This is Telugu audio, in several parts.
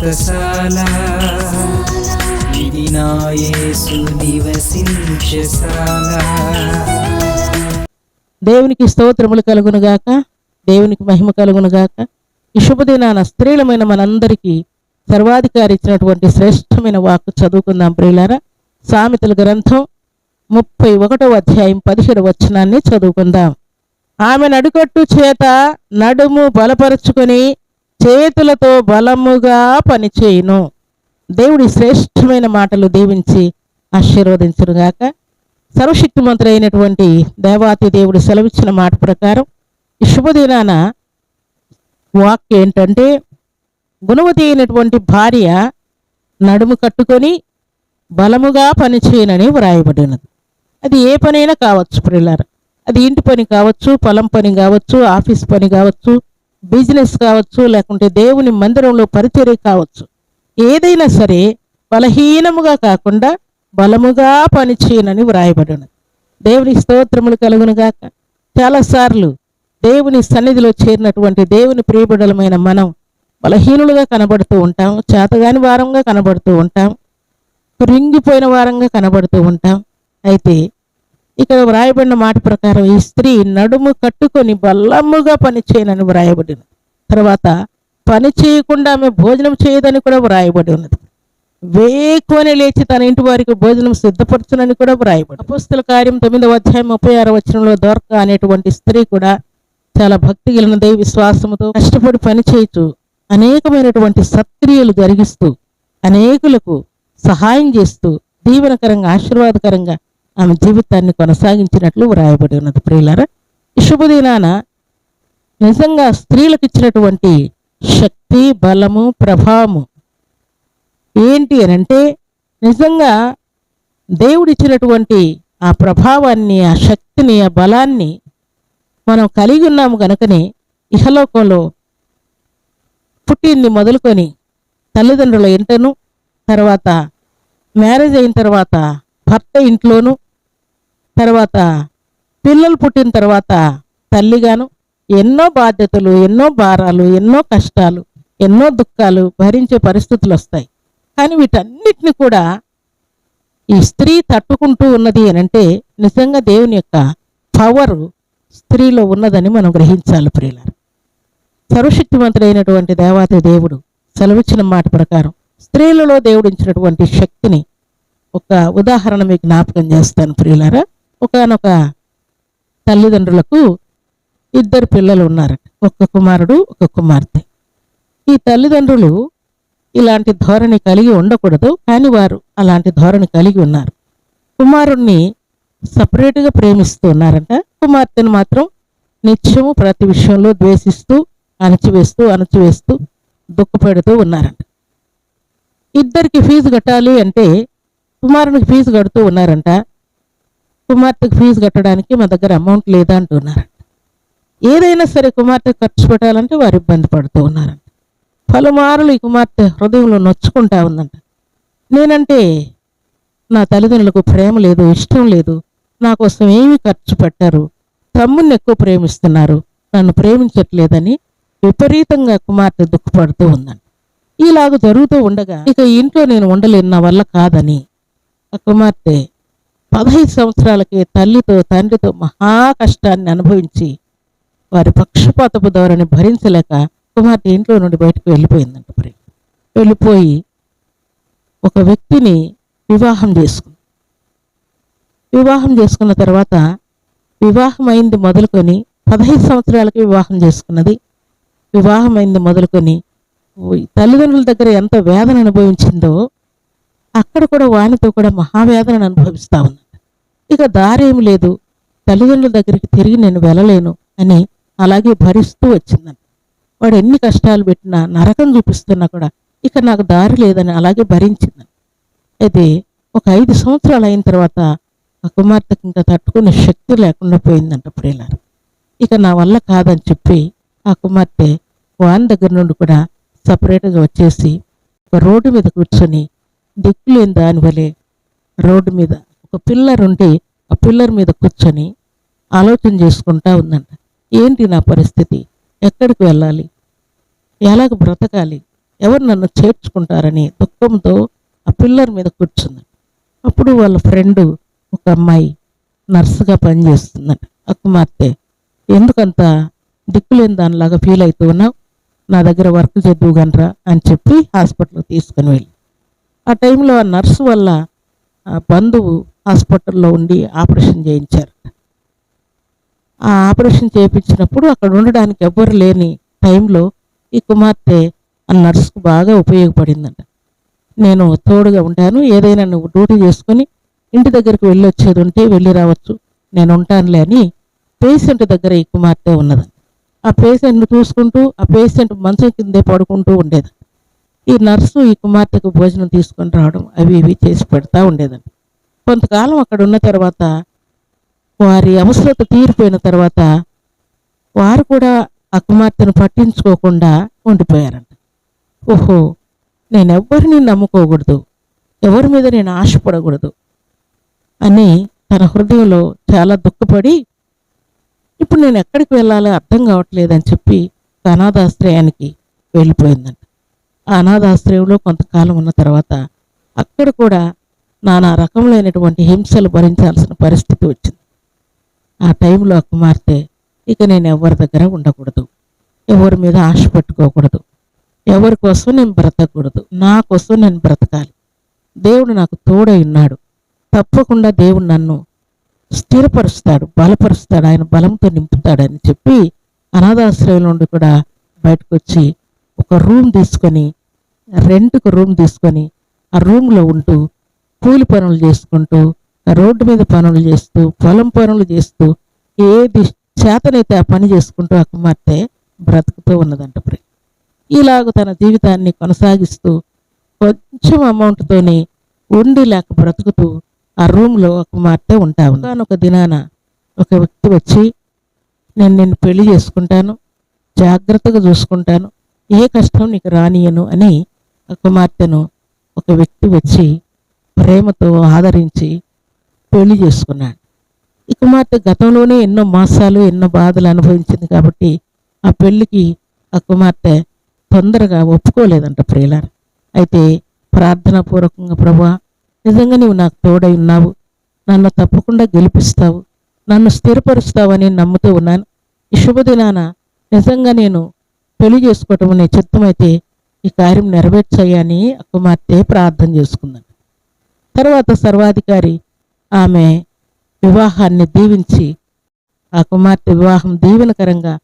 వ్రతశాల ఇది నివసించశాల దేవునికి స్తోత్రములు కలుగునుగాక దేవునికి మహిమ కలుగునుగాక ఈ శుభదినాన స్త్రీలమైన మనందరికీ సర్వాధికారి ఇచ్చినటువంటి శ్రేష్టమైన వాక్కు చదువుకుందాం ప్రియులారా. సామెతల గ్రంథం ముప్పై ఒకటో అధ్యాయం పదిహేడు వచనాన్ని చదువుకుందాం. ఆమె నడుకట్టు చేత నడుము బలపరుచుకొని చేతులతో బలముగా పనిచేయును. దేవుడి శ్రేష్టమైన మాటలు దీవించి ఆశీర్వదించునుగాక సర్వశక్తిమంతుడు అయినటువంటి దేవాతి దేవుడు సెలవిచ్చిన మాట ప్రకారం ఈ శుభదినాన వాక్ ఏంటంటే గుణవతి అయినటువంటి భార్య నడుము కట్టుకొని బలముగా పనిచేయనని వ్రాయబడినది. అది ఏ పనైనా కావచ్చు ప్రిల్లర్ అది ఇంటి పని కావచ్చు పొలం పని కావచ్చు ఆఫీస్ పని కావచ్చు బిజినెస్ కావచ్చు లేకుంటే దేవుని మందిరంలో పరిచర్య కావచ్చు. ఏదైనా సరే బలహీనముగా కాకుండా బలముగా పనిచేయనని వ్రాయబడిన దేవుని స్తోత్రములు కలుగునుగాక చాలాసార్లు దేవుని సన్నిధిలో చేరినటువంటి దేవుని ప్రియబిడలమైన మనం బలహీనులుగా కనబడుతూ ఉంటాం చేతగాని వారంగా కనబడుతూ ఉంటాం కృంగిపోయిన వారంగా కనబడుతూ ఉంటాం. అయితే ఇక్కడ వ్రాయబడిన మాట ప్రకారం ఈ స్త్రీ నడుము కట్టుకొని బల్లముగా పని చేయనని వ్రాయబడినది తర్వాత పని చేయకుండా ఆమె భోజనం చేయదని కూడా వ్రాయబడి ఉన్నది. వేకువని లేచి తన ఇంటి వారికి భోజనం సిద్ధపరచునని కూడా వ్రాయబడి అపుస్తుల కార్యం తొమ్మిదవ అధ్యాయం ముప్పై ఆరో వచనంలో దొరక అనేటువంటి స్త్రీ కూడా చాలా భక్తి కలిగిన విశ్వాసముతో కష్టపడి పని చేయొచ్చు అనేకమైనటువంటి సత్క్రియలు జరిగిస్తూ అనేకులకు సహాయం చేస్తూ దీవెనకరంగా ఆశీర్వాదకరంగా ఆమె జీవితాన్ని కొనసాగించినట్లు వ్రాయబడి ఉన్నది. ప్రియులారా ఈ శుభదినాన నిజంగా స్త్రీలకు ఇచ్చినటువంటి శక్తి బలము ప్రభావము ఏంటి అని అంటే నిజంగా దేవుడిచ్చినటువంటి ఆ ప్రభావాన్ని ఆ శక్తిని ఆ బలాన్ని మనం కలిగి ఉన్నాము కనుకనే ఇహలోకంలో పుట్టింది మొదలుకొని తల్లిదండ్రుల ఇంటను తర్వాత మ్యారేజ్ అయిన తర్వాత భర్త ఇంట్లోనూ తర్వాత పిల్లలు పుట్టిన తర్వాత తల్లిగాను ఎన్నో బాధ్యతలు ఎన్నో భారాలు ఎన్నో కష్టాలు ఎన్నో దుఃఖాలు భరించే పరిస్థితులు వస్తాయి. కానీ వీటన్నిటిని కూడా ఈ స్త్రీ తట్టుకుంటూ ఉన్నది అని అంటే నిజంగా దేవుని యొక్క పవర్ స్త్రీలో ఉన్నదని మనం గ్రహించాలి ప్రియులారు. సర్వశక్తివంతుడైనటువంటి దేవాతి దేవుడు సెలవిచ్చిన మాట ప్రకారం స్త్రీలలో దేవుడించినటువంటి శక్తిని ఒక ఉదాహరణ మీకు జ్ఞాపకం చేస్తాను ప్రియులారా. ఒకనొక తల్లిదండ్రులకు ఇద్దరు పిల్లలు ఉన్నారట. ఒక కుమారుడు ఒక కుమార్తె. ఈ తల్లిదండ్రులు ఇలాంటి ధోరణి కలిగి ఉండకూడదు కానీ వారు అలాంటి ధోరణి కలిగి ఉన్నారు. కుమారుణ్ణి సపరేట్గా ప్రేమిస్తూ ఉన్నారంట. కుమార్తెను మాత్రం నిత్యము ప్రతి విషయంలో ద్వేషిస్తూ అణచివేస్తూ అణచివేస్తూ దుఃఖపెడుతూ ఉన్నారంట. ఇద్దరికి ఫీజు కట్టాలి అంటే కుమారునికి ఫీజు కడుతూ ఉన్నారంట. కుమార్తెకు ఫీజు కట్టడానికి మా దగ్గర అమౌంట్ లేదా అంటున్నారంట ఏదైనా సరే కుమార్తె ఖర్చు పెట్టాలంటే వారు ఇబ్బంది పడుతూ ఉన్నారంట. పలుమారులు ఈ కుమార్తె హృదయంలో నొచ్చుకుంటా ఉందంట. నేనంటే నా తల్లిదండ్రులకు ప్రేమ లేదు ఇష్టం లేదు నా కోసం ఏమీ ఖర్చు పెట్టారు తమ్ముడిని ఎక్కువ ప్రేమిస్తున్నారు నన్ను ప్రేమించట్లేదని విపరీతంగా కుమార్తె దుఃఖపడుతూ ఉందంట. ఇలాగ జరుగుతూ ఉండగా ఇక ఇంట్లో నేను ఉండలేను నా వల్ల కాదని ఆ కుమార్తె పదహైదు సంవత్సరాలకే తల్లితో తండ్రితో మహా కష్టాన్ని అనుభవించి వారి పక్షపాతపు ధోరణి భరించలేక కుమార్తె ఇంట్లో నుండి బయటకు వెళ్ళిపోయిందంట మరి. వెళ్ళిపోయి ఒక వ్యక్తిని వివాహం చేసుకుంది. వివాహం చేసుకున్న తర్వాత వివాహం అయింది మొదలుకొని పదహైదు సంవత్సరాలకి వివాహం చేసుకున్నది. వివాహం అయింది మొదలుకొని తల్లిదండ్రుల దగ్గర ఎంత వేదన అనుభవించిందో అక్కడ కూడా వానితో కూడా మహావేదనను అనుభవిస్తా ఉందంట ఇక దారేం లేదు. తల్లిదండ్రుల దగ్గరికి తిరిగి నేను వెళ్ళలేను అని అలాగే భరిస్తూ వచ్చిందంట వాడు ఎన్ని కష్టాలు పెట్టినా నరకం చూపిస్తున్నా కూడా ఇక నాకు దారి లేదని అలాగే భరించిందంట అయితే ఒక ఐదు సంవత్సరాలు అయిన తర్వాత ఆ కుమార్తెకి ఇంకా తట్టుకునే శక్తి లేకుండా పోయిందంట ప్రియులారు. ఇక నా వల్ల కాదని చెప్పి ఆ కుమార్తె వాన్ దగ్గర నుండి కూడా సపరేట్గా వచ్చేసి ఒక రోడ్డు మీద కూర్చొని దిక్కులేని దాని వలె రోడ్డు మీద ఒక పిల్లర్ ఉంటే ఆ పిల్లర్ మీద కూర్చొని ఆలోచన చేసుకుంటా ఉందంట. ఏంటి నా పరిస్థితి? ఎక్కడికి వెళ్ళాలి? ఎలాగ బ్రతకాలి? ఎవరు నన్ను చేర్చుకుంటారని దుఃఖంతో ఆ పిల్లర్ మీద కూర్చుంది. అప్పుడు వాళ్ళ ఫ్రెండ్ ఒక అమ్మాయి నర్సుగా పనిచేస్తుందంట. ఆ కుమార్తె ఎందుకంత దిక్కులేని దానిలాగా ఫీల్ అవుతూ ఉన్నావు? నా దగ్గర వర్క్ చేద్దువు గనరా అని చెప్పి హాస్పిటల్కి తీసుకొని వెళ్ళి ఆ టైంలో ఆ నర్సు వల్ల ఆ బంధువు హాస్పిటల్లో ఉండి ఆపరేషన్ చేయించారు. ఆ ఆపరేషన్ చేయించినప్పుడు అక్కడ ఉండడానికి ఎవ్వరు లేని టైంలో ఈ కుమార్తె ఆ నర్సుకు బాగా ఉపయోగపడిందంట. నేను తోడుగా ఉంటాను ఏదైనా నువ్వు డ్యూటీ చేసుకొని ఇంటి దగ్గరికి వెళ్ళి వచ్చేది ఉంటే వెళ్ళి రావచ్చు నేను ఉంటానులే అని పేషెంట్ దగ్గర ఈ కుమార్తె ఉన్నది ఆ పేషెంట్ని చూసుకుంటూ ఆ పేషెంట్ మంచం కిందే పడుకుంటూ ఉండేది. ఈ నర్సు ఈ కుమార్తెకు భోజనం తీసుకొని రావడం అవి ఇవి చేసి పెడతా ఉండేదండి. కొంతకాలం అక్కడ ఉన్న తర్వాత వారి అవసరత తీరిపోయిన తర్వాత వారు కూడా ఆ కుమార్తెను పట్టించుకోకుండా ఉండిపోయారంట. ఓహో నేను ఎవ్వరిని నమ్ముకోకూడదు ఎవరి మీద నేను ఆశపడకూడదు అని తన హృదయంలో చాలా దుఃఖపడి ఇప్పుడు నేను ఎక్కడికి వెళ్ళాలో అర్థం కావట్లేదని చెప్పి కనాథాశ్రయానికి వెళ్ళిపోయిందంట. ఆ అనాథాశ్రయంలో కొంతకాలం ఉన్న తర్వాత అక్కడ కూడా నానా రకములైనటువంటి హింసలు భరించాల్సిన పరిస్థితి వచ్చింది. ఆ టైంలో ఆ కుమార్తె ఇక నేను ఎవరి దగ్గర ఉండకూడదు. ఎవరి మీద ఆశ పెట్టుకోకూడదు. ఎవరి కోసం నేను బ్రతకూడదు. నా కోసం నేను బ్రతకాలి. దేవుడు నాకు తోడై ఉన్నాడు. తప్పకుండా దేవుడు నన్ను స్థిరపరుస్తాడు బలపరుస్తాడు ఆయన బలంతో నింపుతాడని చెప్పి అనాథాశ్రయం నుండి కూడా బయటకు వచ్చి ఒక రూమ్ తీసుకొని రెంట్కు రూమ్ తీసుకొని ఆ రూమ్లో ఉంటూ కూలి పనులు చేసుకుంటూ రోడ్డు మీద పనులు చేస్తూ పొలం పనులు చేస్తూ ఏది చేతనైతే ఆ పని చేసుకుంటూ ఆ కుమార్తె బ్రతుకుతూ ఉన్నదంట ప్రి. ఇలాగ తన జీవితాన్ని కొనసాగిస్తూ కొంచెం అమౌంట్తోని ఉండి లేక బ్రతుకుతూ ఆ రూమ్లో ఒక కుమార్తె ఉంటా ఒక దినాన ఒక వ్యక్తి వచ్చి నేను నిన్ను పెళ్ళి చేసుకుంటాను జాగ్రత్తగా చూసుకుంటాను ఏ కష్టం నీకు రానియను అని కుమార్తెను ఒక వ్యక్తి వచ్చి ప్రేమతో ఆదరించి పెళ్ళి చేసుకున్నాడు. ఈ కుమార్తె గతంలోనే ఎన్నో మోసాలు ఎన్నో బాధలు అనుభవించింది కాబట్టి ఆ పెళ్ళికి ఆ కుమార్తె తొందరగా ఒప్పుకోలేదంట ప్రియులారు. అయితే ప్రార్థనా పూర్వకంగా ప్రభా నిజంగా నీవు నాకు తోడై ఉన్నావు. నన్ను తప్పకుండా గెలిపిస్తావు. నన్ను స్థిరపరుస్తావని నమ్ముతూ ఉన్నాను. ఈ శుభదినాన నిజంగా నేను పెళ్ళి చేసుకోవటం నీ చిత్తమైతే ఈ కార్యం నెరవేర్చయ్యని ఆ కుమార్తె ప్రార్థన చేసుకుందని తర్వాత సర్వాధికారి ఆమె వివాహాన్ని దీవించి ఆ కుమార్తె వివాహం దీవెనకరంగా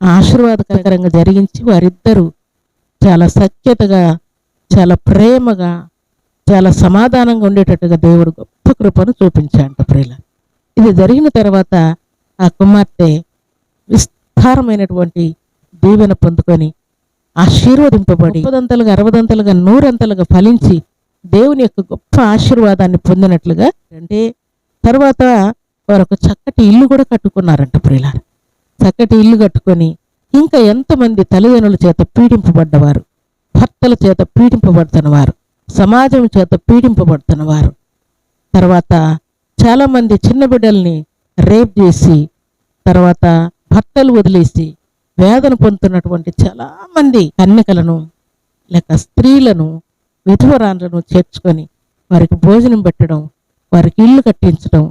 ఆశీర్వాదకరంగా జరిగించి వారిద్దరూ చాలా సఖ్యతగా చాలా ప్రేమగా చాలా సమాధానంగా ఉండేటట్టుగా దేవుడు గొప్ప కృపను చూపించాడు ప్రియుల. ఇది జరిగిన తర్వాత ఆ కుమార్తె విస్తారమైనటువంటి దీవెన పొందుకొని ఆశీర్వదింపబడి ముప్పదంతలుగా అరవదంతలుగా నూరంతలుగా ఫలించి దేవుని యొక్క గొప్ప ఆశీర్వాదాన్ని పొందినట్లుగా అంటే తర్వాత వారు ఒక చక్కటి ఇల్లు కూడా కట్టుకున్నారంట ప్రియులారు. చక్కటి ఇల్లు కట్టుకొని ఇంకా ఎంతమంది తల్లిదండ్రుల చేత పీడింపబడ్డవారు భర్తల చేత పీడింపబడుతున్నవారు సమాజం చేత పీడింపబడుతున్నవారు. తర్వాత చాలామంది చిన్న బిడ్డల్ని రేప్ చేసి తర్వాత భర్తలు వదిలేసి వేదన పొందుతున్నటువంటి చాలామంది కన్యకలను లేక స్త్రీలను విధవరాన్లను చేర్చుకొని వారికి భోజనం పెట్టడం వారికి ఇల్లు కట్టించడం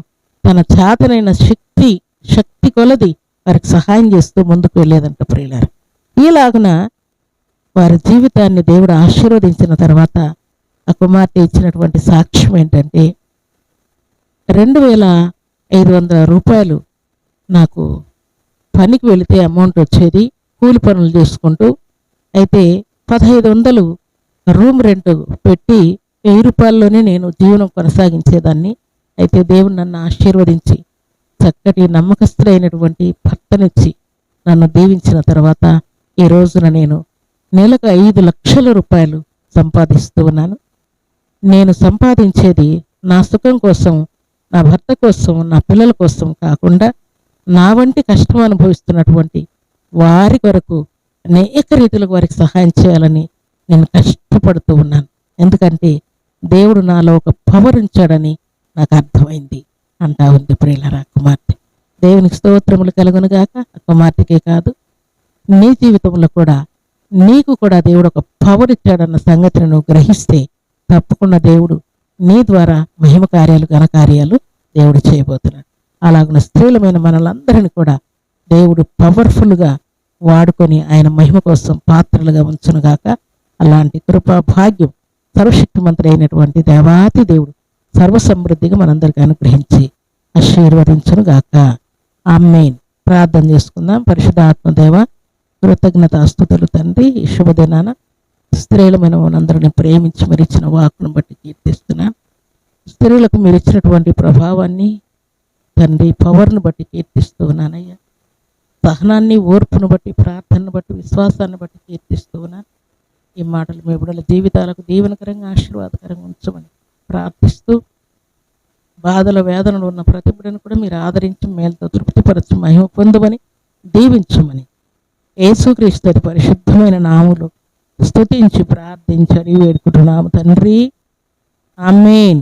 తన చేతనైన శక్తి శక్తి కొలది వారికి సహాయం చేస్తూ ముందుకు వెళ్ళేదంట ప్రియులారు. ఈలాగున వారి జీవితాన్ని దేవుడు ఆశీర్వదించిన తర్వాత ఆ కుమార్తె ఇచ్చినటువంటి సాక్ష్యం ఏంటంటే రెండు వేల ఐదు వందల రూపాయలు నాకు పనికి వెళితే అమౌంట్ వచ్చేది కూలి పనులు చేసుకుంటూ అయితే పదహైదు వందలు రూమ్ రెంట్ పెట్టి వెయ్యి రూపాయల్లోనే నేను జీవనం కొనసాగించేదాన్ని. అయితే దేవుడు నన్ను ఆశీర్వదించి చక్కటి నమ్మకస్తులైనటువంటి భర్తనిచ్చి నన్ను దీవించిన తర్వాత ఈ రోజున నేను నెలకు ఐదు లక్షల రూపాయలు సంపాదిస్తూ ఉన్నాను. నేను సంపాదించేది నా సుఖం కోసం నా భర్త కోసం నా పిల్లల కోసం కాకుండా నా వంటి కష్టం అనుభవిస్తున్నటువంటి వారి కొరకు అనేక రీతిలో వారికి సహాయం చేయాలని నేను కష్టపడుతూ ఉన్నాను. ఎందుకంటే దేవుడు నాలో ఒక పవర్ ఉంచాడని నాకు అర్థమైంది. అంటా ఉంది ప్రియులరా కుమార్తె. దేవునికి స్తోత్రములు కలుగునుగాక ఆ కుమార్తెకే కాదు నీ జీవితంలో కూడా నీకు కూడా దేవుడు ఒక పవర్ ఇచ్చాడన్న సంగతిని గ్రహిస్తే తప్పకుండా దేవుడు నీ ద్వారా మహిమ కార్యాలు ఘనకార్యాలు దేవుడు చేయబోతున్నాడు. అలాగున్న స్త్రీలమైన మనలందరిని కూడా దేవుడు పవర్ఫుల్గా వాడుకొని ఆయన మహిమ కోసం పాత్రలుగా ఉంచునుగాక. అలాంటి కృపా భాగ్యం సర్వశక్తిమంతుడు అయినటువంటి దేవాతి దేవుడు సర్వసమృద్ధిగా మనందరికీ అనుగ్రహించి ఆశీర్వదించునుగాక. గాక ఆమెన్. ప్రార్థన చేసుకుందాం. పరిశుధాత్మదేవ కృతజ్ఞత కృతజ్ఞతాస్తుతులు తండ్రి శుభదినాన స్త్రీలమైన మనందరిని ప్రేమించి మరిచిన వాకును బట్టి కీర్తిస్తున్నాను స్త్రీలకు మీరు ఇచ్చినటువంటి ప్రభావాన్ని తండ్రి పవర్ను బట్టి కీర్తిస్తూ ఉన్నానయ్యా. సహనాన్ని ఓర్పును బట్టి ప్రార్థనను బట్టి విశ్వాసాన్ని బట్టి కీర్తిస్తూ ఉన్నాను. ఈ మాటలు మీ బిడ్డల జీవితాలకు దీవెనకరంగా ఆశీర్వాదకరంగా ఉంచమని ప్రార్థిస్తూ బాధల వేదనలు ఉన్న ప్రతి బిడ్డను కూడా మీరు ఆదరించి మేలతో తృప్తిపరచు మహిమ పొందమని దీవించమని యేసుక్రీస్తు పరిశుద్ధమైన నాములు స్తుతించి ప్రార్థించి అడిగి వేడుకుంటున్నాము తండ్రి. ఆమెన్.